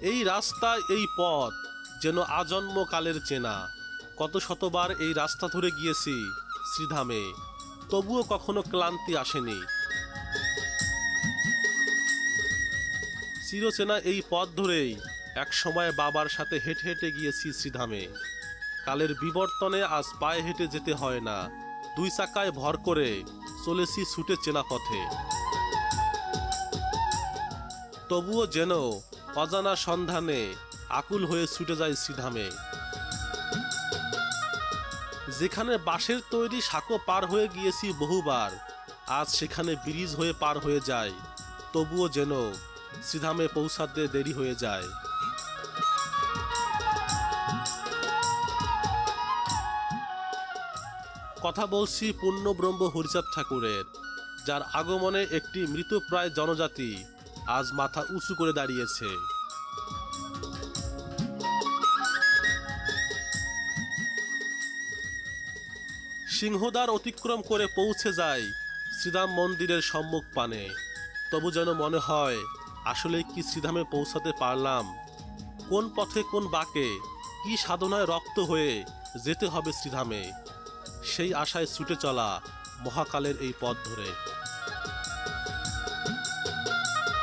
এই রাস্তা, এই পথ যেন আজন্ম কালের চেনা। কত শতবার এই রাস্তা ধরে গিয়েছি শ্রীধামে, তবুও কখনো ক্লান্তি আসেনি। চিরচেনা এই পথ ধরেই এক সময় বাবার সাথে হেঁটে হেঁটে গিয়েছি শ্রীধামে। কালের বিবর্তনে আজ পায়ে হেঁটে যেতে হয় না। দুই চাকায় ভর করে চলেছি ছুটে চেনা পথে। তবুও যেন অজানা সন্ধানে আকুল হয়ে ছুটে যায় শ্রীধামে। যেখানে বাঁশের তৈরি সাঁকো পার হয়ে গিয়েছি বহুবার, আজ সেখানে ব্রিজ হয়ে পার হয়ে যায় তবুও যেন শ্রীধামে পৌঁছাতে দেরি হয়ে যায়। কথা বলছি পূর্ণব্রহ্ম হরিচাঁদ ঠাকুরের, যার আগমনে একটি মৃতপ্রায় জনজাতি আজ মাথা উঁচু করে দাঁড়িয়েছে। সিংহদ্বার অতিক্রম করে পৌঁছে যায় শ্রীরাম মন্দিরের সম্মুখ পানে। তবু যেন মনে হয়, আসলে কি শ্রীধামে পৌঁছাতে পারলাম? কোন পথে কোন বাঁকে কি সাধনায় রক্ত হয়ে যেতে হবে শ্রীধামে? সেই আশায় ছুটে চলা মহাকালের এই পথ ধরে।